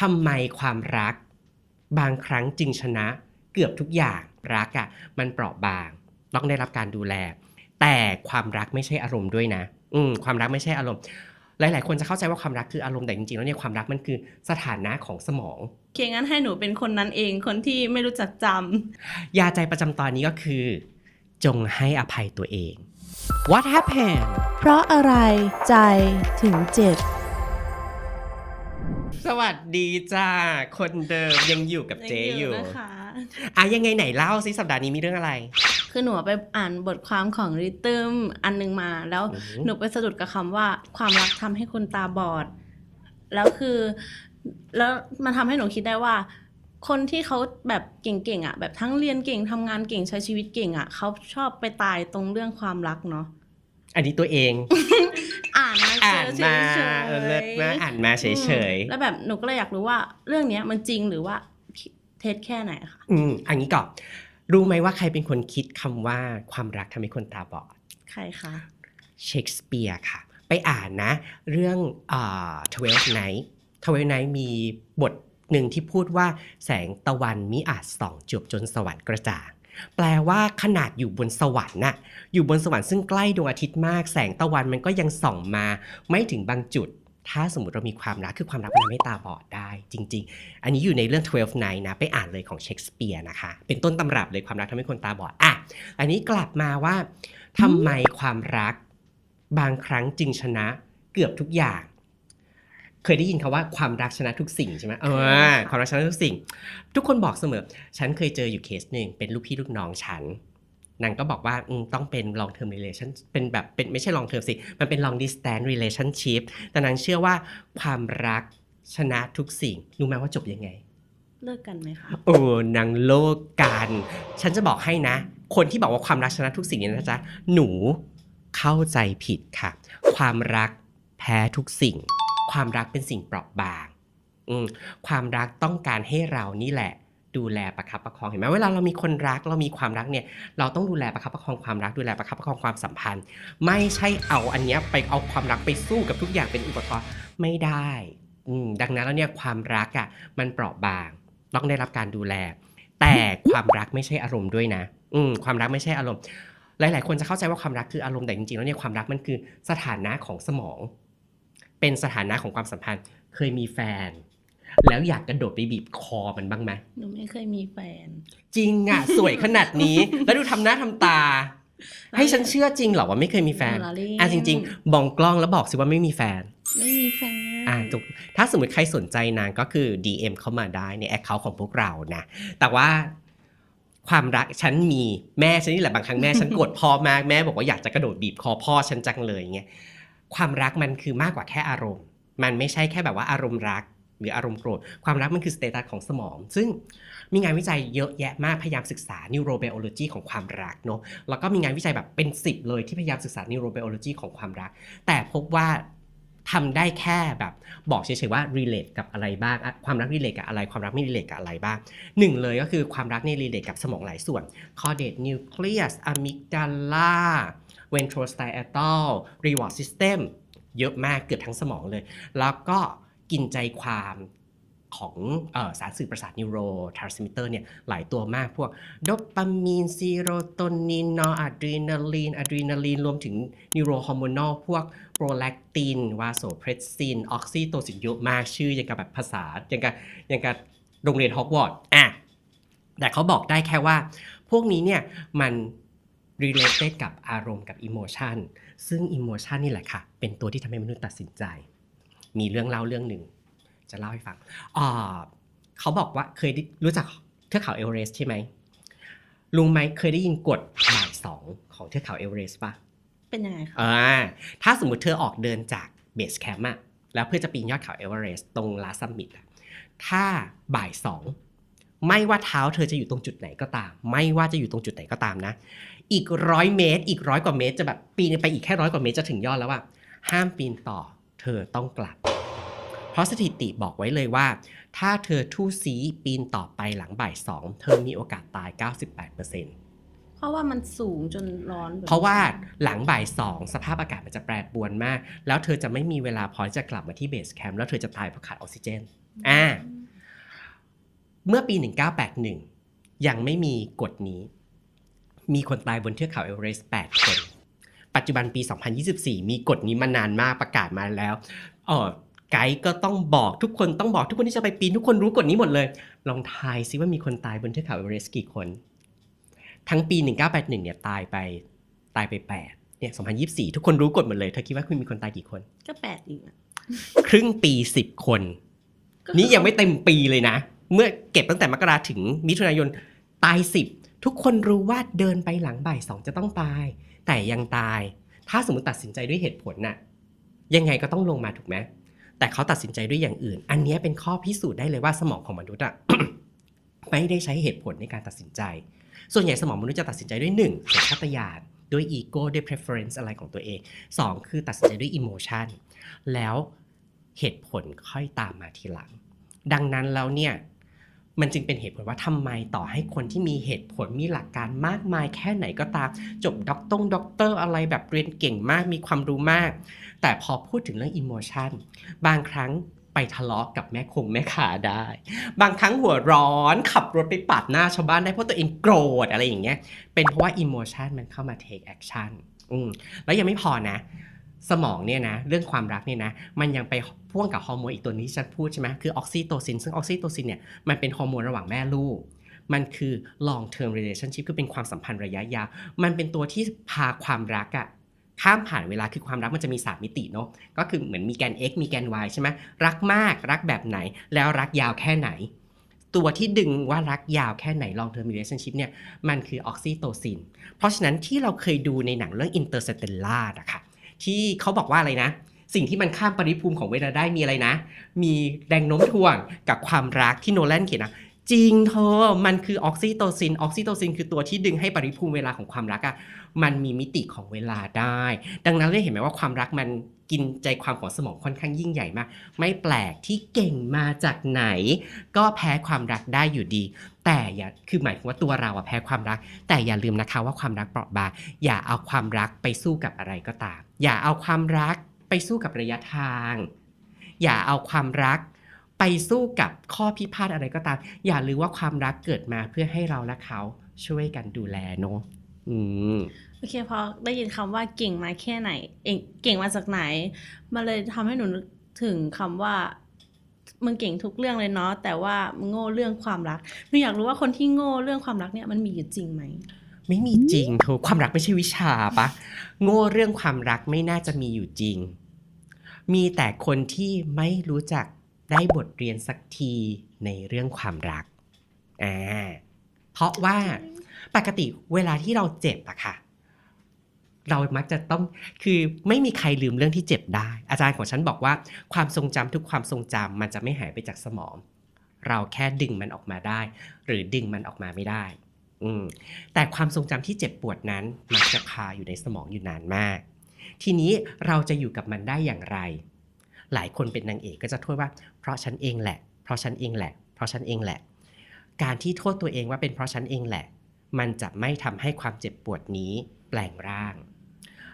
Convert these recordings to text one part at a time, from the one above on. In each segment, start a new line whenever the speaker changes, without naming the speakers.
ทำไมความรัก บางครั้งจึงชนะเกือบทุกอย่างรักอะ่ะมันเปราะบาง ต้องได้รับการดูแล แต่ความรักไม่ใช่อารมณ์ด้วยนะ อืมความรักไม่ใช่อารมณ์ หลาย ๆ คนจะเข้าใจว่าความรักคืออารมณ์แต่จริง ๆ แล้วเนี่ยความรักมันคือสถานะของสมอง
โอเคงั้นให้หนูเป็นคนนั้นเองคนที่ไม่รู้จักจำ
ยาใจประจำตอนนี้ก็คือ จงให้อภัยตัวเอง What happened
เพราะอะไรใจถึงเจ็บ
สวัสดีจ้า คนเดิมยังอยู่กับเจอยู่
นะคะ
อะยังไงไหนเล่าสิสัปดาห์นี้มีเรื่องอะไร
คือหนูไปอ่านบทความของริทึมอันหนึงมา แล้ว
อือหือ
หนูไปสะดุดกับคำว่าความรักทำให้คนตาบอด แล้วคือ แล้วมันทำให้หนูคิดได้ว่า คนที่เขาแบบเก่งๆอะ แบบทั้งเรียนเก่งทำงานเก่งใช้ชีวิตเก่งอะเขาชอบไปตายตรงเรื่องความรักเนาะ
อันนี้ตัวเอง
อ่านมาเจ
อ่าน
อเฉ
มาย
ๆ
เออเลิศมากอ่านมาเฉย
แล้วแบบหนูก็เลยอยากรู้ว่าเรื่องเนี้ยมันจริงหรือว่าเท็จแค่ไหนคะ
ๆอืมอันนี้ก่อนรู้ไหมว่าใครเป็นคนคิดคำว่าความรักทำให้คนตาบอด
ใครคะ
เชคสเปียร์ค่ะ ไปอ่านนะ เรื่องอ่า Twelve Night Twelve Night มีบทหนึ่งที่พูดว่าแสงตะวันมิอาจส่องจบจนสวรรค์กระจ่าง แปลว่าขนาดอยู่บนสวรรค์น่ะอยู่บนสวรรค์ซึ่งใกล้ดวงอาทิตย์มาก แสงตะวันมันก็ยังส่องมา ไม่ถึงบางจุด ถ้าสมมติเรามีความรักคือความรักมันทำให้ตาบอดได้จริง ๆ อันนี้อยู่ในเรื่อง 12 Night นะ ไปอ่านเลยของเชคสเปียร์นะคะ เป็นต้นตำรับเลยความรักทำให้คนตาบอดอะอันนี้กลับมาว่าทำไมความรัก บางครั้งจึงชนะเกือบทุกอย่าง เคยได้ยินคาว่าความรักชนะทุกสิ่งใช่ไหมเออความรักชนะทุกสิ่ง ทุกคนบอกเสมอ ฉันเคยเจออยู่เคสหนึ่งเป็นลูกพี่ลูกน้องฉันนางก็บอกว่าอืมต้องเป็น long term relation เป็นแบบเป็นไม่ใช่ long term สิ มันเป็น long distance relationship แต่นางเชื่อว่าความรักชนะทุกสิ่ง รู้ไหมว่าจบยังไง
เลิกกันไหมคะ
เออนางโลกกัน ฉันจะบอกให้นะ คนที่บอกว่าความรักชนะทุกสิ่งเนี่ยนะจ๊ะ หนูเข้าใจผิดค่ะ ความรักแพ้ทุกสิ่ง ความรักเป็นสิ่งเปราะบางความรักต้องการให้เรานี่แหละ ดูแลประคับประคองเห็นไหมเวลาเรามีคนรักเรามีความรักเนี่ย เราต้องดูแลประคับประคองความรักดูแลประคับประคองความสัมพันธ์ ไม่ใช่เอาอันเนี้ยไปเอาความรักไปสู้กับทุกอย่างเป็นอุปกรณ์ไม่ได้อืดังนั้นแล้วเนี่ยความรักอะ่ะมันเปราะบาง ต้องได้รับการดูแล แต่ความรักไม่ใช่อารมณ์ด้วยนะ อืความรักไม่ใช่อารมณ์ หลาย ๆ คนจะเข้าใจว่าความรักคืออารมณ์แต่จริง ๆ แล้วเนี่ยความรักมันคือสถานะของสมอง เป็นสถานะของความสัมพันธ์ เคยมีแฟน แล้วอยากกระโดดไปบีบคอมันบ้างไหม
หนูไม่เคยมีแฟน
จริงอะ สวยขนาดนี้ แล้วดูทำหน้าทำตา ให้ฉันเชื่อจริงเหรอว่าไม่เคยมีแฟน
ล้อเล่น
อะจริง ๆบองกล้องแล้วบอกสิว่าไม่มีแฟน
ไม่มีแฟน
อ่าถูกถ้าสมมติใครสนใจนางก็คือ DM เข้ามาได้ในแอคเคาท์ของพวกเรานะ แต่ว่าความรักฉันมีแม่ฉันนี่แหละบางครั้งแม่ฉันโกรธพ่อมากแม่บอกว่าอยากจะกระโดดบีบคอพ่อฉันจังเลยเงี้ย ความรักมันคือมากกว่าแค่อารมณ์ มันไม่ใช่แค่แบบว่าอารมณ์รักหรืออารมณ์โกรธ ความรักมันคือสเตตัสของสมอง ซึ่งมีงานวิจัยเยอะแยะมาก พยายามศึกษา neurobiology ของความรักเนาะ แล้วก็มีงานวิจัยแบบเป็นสิบเลยที่พยายามศึกษา neurobiology ของความรัก แต่พบว่า ทำได้แค่แบบบอกเฉยๆว่า relate กับอะไรบ้าง ความรัก relate กับอะไร ความรักไม่ relate กับอะไรบ้างหนึ่งเลยก็คือความรักนี่ relate กับสมองหลายส่วน caudate nucleus amygdala ventrostriatal reward system เยอะมากเกือบทั้งสมองเลย แล้วก็กินใจความ ของอสารสื่อประสาทนิวโรทรานสมิเตอร์เนี่ยหลายตัวมากพวกโดปามีนซีโรโทนินนอร์อะดรีนาลีนอะดรีนาลีนรวมถึงนิวโรฮอร์โมนอลพวกโปรแลคติน วาโซเพรสซิน ออกซิโตซินเยอะมากชื่ออย่างกับแบบภาษาอย่างกับอย่างกับโรงเรียนฮอกวอตส์อะแต่เขาบอกได้แค่ว่า พวกนี้เนี่ยมัน related กับอารมณ์กับ emotion ซึ่ง emotion นี่แหละค่ะ เป็นตัวที่ทำให้มนุษย์ตัดสินใจ มีเรื่องเล่าเรื่องหนึ่ง จะเล่าให้ฟังอ่าเขาบอกว่าเคยได้รู้จักเทือกเขาเอเวอเรสต์ใช่ไหมลุงไหมเคยได้ยินกฎบ่ายสองของเทือกเขาเอเวอเรสต์ป่ะ
เป็นยังไงคะ
อ่าถ้าสมมุติเธอออกเดินจากเบสแคมป์อะแล้วเพื่อจะปีนยอดเขาเอเวอเรสต์ตรงลาซัมมิตอะถ้าบ่ายสองไม่ว่าเท้าเธอจะอยู่ตรงจุดไหนก็ตาม ไม่ว่าจะอยู่ตรงจุดไหนก็ตามนะ อีกร้อยเมตร อีกร้อยกว่าเมตร จะแบบปีนไปอีกแค่ร้อยกว่าเมตรจะถึงยอดแล้วว่าห้ามปีนต่อ เธอต้องกลับเพ ราะสถิติบอกไว้เลยว่า ถ้าเธอทู่ซีปีนต่อไปหลังบ่ายสองเธอมีโอกาสตาย 98%
เพราะว่ามันสูงจนร้อนแบบ
เพราะว่าหลังบ่ายสองสภาพอากาศมันจะแปรปรวนมาก แล้วเธอจะไม่มีเวลาพอที่จะกลับมาที่เบสแคมป์แล้วเธอจะตายเพราะขาดออกซิเจนอ่าเมื่อปี 1981 ยังไม่มีกฎนี้ มีคนตายบนเทือกเขาเอเวอเรสต์8คน ปัจจุบันปี 2024 มีกฎนี้มานานมากประกาศมาแล้วเออ ไกด์ก็ต้องบอกทุกคนต้องบอกทุกคนที่จะไปปีนทุกคนรู้กฎนี้หมดเลย ลองทายซิว่ามีคนตายบนเทือกเขาเอเวอเรสต์กี่คน ทั้งปี 1981เนี่ยตายไปตายไป8เนี่ย2024 ทุกคนรู้กฎหมดเลยเธอคิดว่าคุณมีคนตายกี่คน
ก็แปดอีกอะ
ครึ่งปี 10 คน
ก็คือ
นี่ยังไม่เต็มปีเลยนะ เมื่อเก็บตั้งแต่มกราถึงมิถุนายนตายสิบทุกคนรู้ว่าเดินไปหลังบ่ายสองจะต้องตาย แต่ยังตาย ถ้าสมมติตัดสินใจด้วยเหตุผลน่ะยังไงก็ต้องลงมาถูกไหม แต่เขาตัดสินใจด้วยอย่างอื่น อันนี้เป็นข้อพิสูจน์ได้เลยว่าสมองของมนุษย์อะไม่ได้ใช้เหตุผลในการตัดสินใจ ส่วนใหญ่สมองมนุษย์จะตัดสินใจด้วยหนึ่งสัญชาตญาณด้วยอีโก้ด้วย preference อะไรของตัวเองสองคือตัดสินใจด้วย emotion แล้วเหตุผลค่อยตามมาทีหลัง ดังนั้นแล้วเนี่ย มันจึงเป็นเหตุผลว่าทำไมต่อให้คนที่มีเหตุผลมีหลักการมากมายแค่ไหนก็ตาม จบด็อกตงด็อกเตอร์อะไรแบบเรียนเก่งมากมีความรู้มาก แต่พอพูดถึงเรื่องอิโมชันบางครั้งไปทะเลาะกับแม่คงแม่ขาได้ บางครั้งหัวร้อนขับรถไปปาดหน้าชาวบ้านได้เพราะตัวเองโกรธอะไรอย่างเงี้ย เป็นเพราะว่าอิโมชันมันเข้ามา take action อืมแล้วยังไม่พอนะ สมองเนี่ยนะ เรื่องความรักเนี่ยนะ มันยังไป พ่วงกับฮอร์โมนอีกตัวนี้ฉันพูดใช่ไหมคือออกซิโตซิน ซึ่งออกซิโตซินเนี่ยมันเป็นฮอร์โมนระหว่างแม่ลูก มันคือ long term relationship คือเป็นความสัมพันธ์ระยะยาวมันเป็นตัวที่พาความรักอะข้ามผ่านเวลาคือความรักมันจะมี 3 มิติเนาะก็คือเหมือนมีแกน x มีแกน y ใช่ไหมรักมากรักแบบไหน แล้วรักยาวแค่ไหน ตัวที่ดึงว่ารักยาวแค่ไหน long term relationship เนี่ยมันคือออกซิโตซิน เพราะฉะนั้นที่เราเคยดูในหนังเรื่อง Interstellar อะค่ะที่เขาบอกว่าอะไรนะ สิ่งที่มันข้ามปริภูมิของเวลาได้มีอะไรนะ มีแรงโน้มถ่วงกับความรักที่โนแลนเขียนนะจริงเธอ มันคือออกซิโตซิน ออกซิโตซินคือตัวที่ดึงให้ปริภูมิเวลาของความรักอะมันมีมิติของเวลาได้ ดังนั้นเลยเห็นไหมว่าความรักมันกินใจความของสมองค่อนข้างยิ่งใหญ่มาก ไม่แปลกที่เก่งมาจากไหน ก็แพ้ความรักได้อยู่ดี แต่อย่า คือหมายถึงว่าตัวเราอะแพ้ความรัก แต่อย่าลืมนะคะว่าความรักเปราะบาง อย่าเอาความรักไปสู้กับอะไรก็ตาม อย่าเอาความรัก ไปสู้กับระยะทาง อย่าเอาความรัก ไปสู้กับข้อพิพาทอะไรก็ตาม อย่าลืมว่าความรักเกิดมาเพื่อให้เราและเขาช่วยกันดูแลเนาะอืม
โอเคพอได้ยินคำว่าเก่งมาแค่ไหนเองเก่งมาจากไหนมันเลยทำให้หนูนึกถึงคำว่ามึงเก่งทุกเรื่องเลยเนาะแต่ว่ามึงโง่เรื่องความรักหนูอยากรู้ว่าคนที่โง่เรื่องความรักเนี่ยมันมีอยู่จริงไหม
ไม่มีจริงเธอความรักไม่ใช่วิชาปะโง่เรื่องความรักไม่น่าจะมีอยู่จริง มีแต่คนที่ไม่รู้จักได้บทเรียนสักทีในเรื่องความรักอ่าเพราะว่าปกติเวลาที่เราเจ็บอะค่ะ เรามักจะต้องคือไม่มีใครลืมเรื่องที่เจ็บได้ อาจารย์ของฉันบอกว่าความทรงจำทุกความทรงจำมันจะไม่หายไปจากสมอง เราแค่ดึงมันออกมาได้ หรือดึงมันออกมาไม่ได้ อืมแต่ความทรงจำที่เจ็บปวดนั้นมักจะคาอยู่ในสมองอยู่นานมาก ทีนี้เราจะอยู่กับมันได้อย่างไร หลายคนเป็นนางเอกก็จะโทษว่า เพราะฉันเองแหละ เพราะฉันเองแหละ เพราะฉันเองแหละ การที่โทษตัวเองว่าเป็นเพราะฉันเองแหละ มันจะไม่ทำให้ความเจ็บปวดนี้แปลงร่าง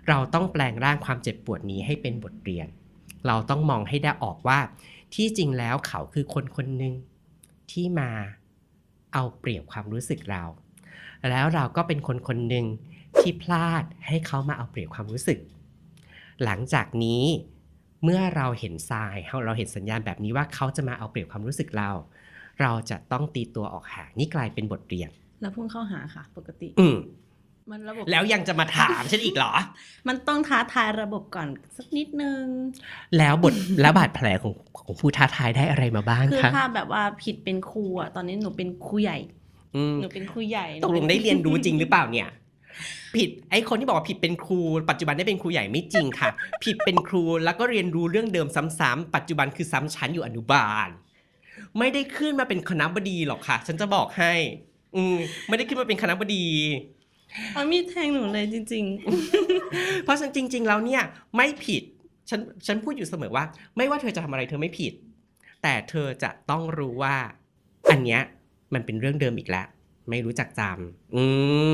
เราต้องแปลงร่างความเจ็บปวดนี้ให้เป็นบทเรียน เราต้องมองให้ได้ออกว่า ที่จริงแล้วเขาคือคนคนหนึ่งที่มาเอาเปรียบความรู้สึกเรา แล้วเราก็เป็นคนคนหนึ่งที่พลาดให้เขามาเอาเปรียบความรู้สึก หลังจากนี้เมื่อเราเห็นทรายเราเห็นสัญญาณแบบนี้ว่าเขาจะมาเอาเปรียบความรู้สึกเรา เราจะต้องตีตัวออกห่างนี่กลายเป็นบทเรียน
แล้วพุ่งเข้าหาค่ะปกติ
อืม
มันระบบ
แล้วยังจะมาถามฉันอีกเหรอ
มันต้องท้าทายระบบก่อนสักนิดนึง
แล้วบทแล้วบาดแผลของของผู้ท้าทายได้อะไรมาบ้าง
คือ
คะ
ถ้าแบบว่าผิดเป็นครูอะตอนนี้หนูเป็นครูใหญ่
อืม
หนูเป็นครูใหญ่
ตกลงได้เรียนรู้จริงหรือเปล่าเนี่ย ผิดไอ้คนที่บอกว่าผิดเป็นครู ปัจจุบันได้เป็นครูใหญ่ไม่จริงค่ะ ผิดเป็นครูแล้วก็เรียนรู้เรื่องเดิมซ้ำๆปัจจุบันคือซ้ำชั้นอยู่อนุบาล ไม่ได้ขึ้นมาเป็นคณะบดีหรอกค่ะ ฉันจะบอกให้ อืมไม่ได้ขึ้นมาเป็นคณะบดี
เอามีดแทงหนูเลยจริง
เพราะฉะนันจริง ๆ แล้วเนี่ย ไม่ผิดฉันฉันพูดอยู่เสมอว่า ไม่ว่าเธอจะทำอะไรเธอไม่ผิด แต่เธอจะต้องรู้ว่า อันเนี้ย มันเป็นเรื่องเดิมอีกแล้วไม่รู้จักจำอื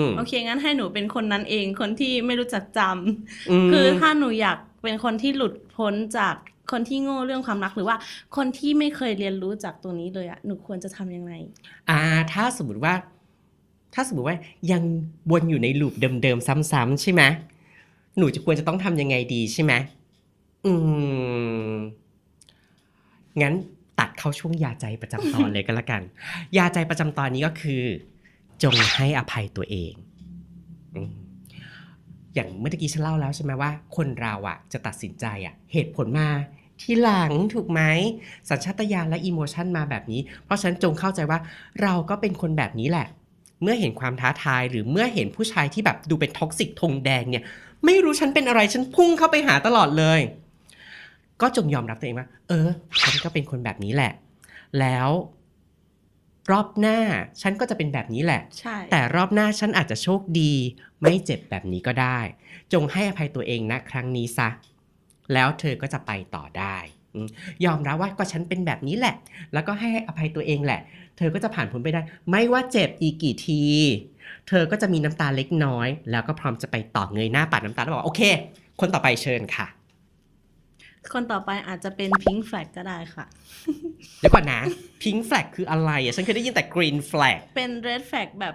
ม
ๆโอเค งั้นให้หนูเป็นคนนั้นเอง คนที่ไม่รู้จักจำ
ม
คือถ้าหนูอยากเป็นคนที่หลุดพ้นจากคนที่โง่เรื่องความรักหรือว่า คนที่ไม่เคยเรียนรู้จากตัวนี้เลยอะหนูควรจะทำยังไง
อ่า ถ้าสมมติว่า ถ้าสมมติว่ายังวนอยู่ในลูปเดิมๆซ้ำๆใช่ไหมหนูจะควรจะต้องทำยังไงดีใช่ไหมอืมงั้น ตัดเข้าช่วงยาใจประจำตอนเลยก็แล้วกัน ยาใจประจำตอนนี้ก็คือ จงให้อภัยตัวเอง อย่างเมื่อกี้ฉันเล่าแล้วใช่ไหมว่า คนเราอะ จะตัดสินใจอะ เหตุผลมาที่หลังถูกไหมสัญชาตญาณและอิโมชันมาแบบนี้ เพราะฉะนั้นจงเข้าใจว่าเราก็เป็นคนแบบนี้แหละ เมื่อเห็นความท้าทายหรือเมื่อเห็นผู้ชายที่แบบดูเป็นท็อกซิกธงแดงเนี่ย ไม่รู้ฉันเป็นอะไรฉันพุ่งเข้าไปหาตลอดเลย ก็จงยอมรับตัวเองว่า เออ ฉันก็เป็นคนแบบนี้แหละ แล้วรอบหน้าฉันก็จะเป็นแบบนี้แหละ
ใช่
แต่รอบหน้าฉันอาจจะโชคดี ไม่เจ็บแบบนี้ก็ได้ จงให้อภัยตัวเองนะครั้งนี้ซะ แล้วเธอก็จะไปต่อได้อืมยอมรับว่าก็ฉันเป็นแบบนี้แหละ แล้วก็ให้อภัยตัวเองแหละ เธอก็จะผ่านพ้นไปได้ ไม่ว่าเจ็บอีกกี่ที เธอก็จะมีน้ำตาเล็กน้อย แล้วก็พร้อมจะไปต่อเงยหน้าปัดน้ำตาแล้วบอกว่าโอเค คนต่อไปเชิญค่ะ
คนต่อไปอาจจะเป็นพิง k ์แฟลกก็ได้ค่ะ
เดี๋ยวก่อนนะ pink flag คืออะไรอะฉันเคยได้ยินแต่ green flag
เป็น red flag แบบ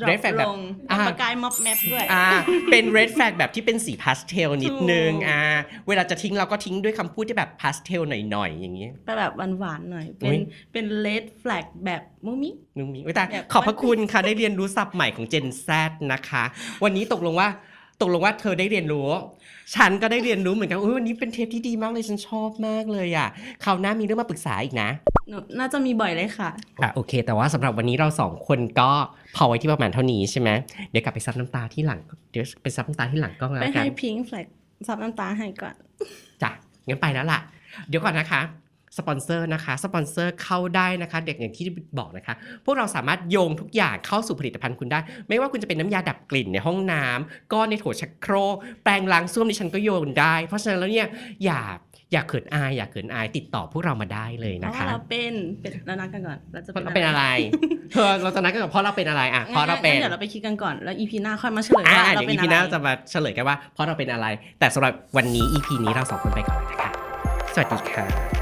drop
red flag แบบ
ลง
อ่า
ประกายม็อบแมปด้วย
อ่าเป็น red flag แบบที่เป็นสีพาสเทลนิดนึง
ถูก
อ่าเวลาจะทิ้งเราก็ทิ้งด้วยคำพูดที่แบบพาสเทลหน่อยๆอย่างนี้
ไปแบบหวานๆหน่อย เป็
อุ๊
น
ย
เป็น red flag แบบมุมิ
มึงมีอุ๊ยแต่
แบบ
ขอบพระคุณค่ะ ได้เรียนรู้ศัพท์ใหม่ของ Gen Z นะคะ วันนี้ตกลงว่า ตกลงว่าเธอได้เรียนรู้ ฉันก็ได้เรียนรู้เหมือนกันอุ๊ยวันนี้เป็นเทปที่ดีมากเลยฉันชอบมากเลยอะคราวหน้ามีเรื่องมาปรึกษาอีกนะ
หนูน่าจะมีบ่อยเลยค่ะ
อะโอเค แต่ว่าสำหรับวันนี้เราสองคนก็พอไว้ที่ประมาณเท่านี้ใช่ไหมเดี๋ยวกลับไปซับน้ำตาที่หลังเดี๋ยวไปซับน้ำตาที่หลังกล้องแล้ว
ไป
กั
ให้
น
พิง k ์แฟลกซับน้ำตาให้ก่อน
จ้ะงั้นไปแล้วล่ะ เดี๋ยวก่อนนะคะ สปอนเซอร์นะคะสปอนเซอร์เข้าได้นะคะเด็กอย่างที่บอกนะคะ พวกเราสามารถโยงทุกอย่างเข้าสู่ผลิตภัณฑ์คุณได้ ไม่ว่าคุณจะเป็นน้ำยาดับกลิ่นในห้องน้ำก้อนในโถชักโครกแปรงล้างส้วมดิฉันก็โยนได้ เพราะฉะนั้นแล้วเนี่ยอย่าอย่าเขินอายอย่าเขินอายติดต่อพวกเรามาได้เลย
เพ
นะ
ราะว่า
คะ
เราเป็นเป็นเรานัดกันก่อนเราจะ
เพราะเราเป็นอะไรเธอเราจะนัดกันกับเพราะเราเป็นอะไรอะเพราะเราเป็น
งั้นเดี๋ยวเราไปคิดกันก่อนแล้วอีพีหน้าค่อยมาเฉลย
อ่า
ว่าเรา
เดี๋ยว
เป็
อี
น
พี
อะ
ห
ไร
น้าจะมาเฉลยกันว่าเพราะเราเป็นอะไร แต่สำหรับวันนี้ EP นี้เราสองคนไปก่อนแล้วนะคะสวัสดีค่ะ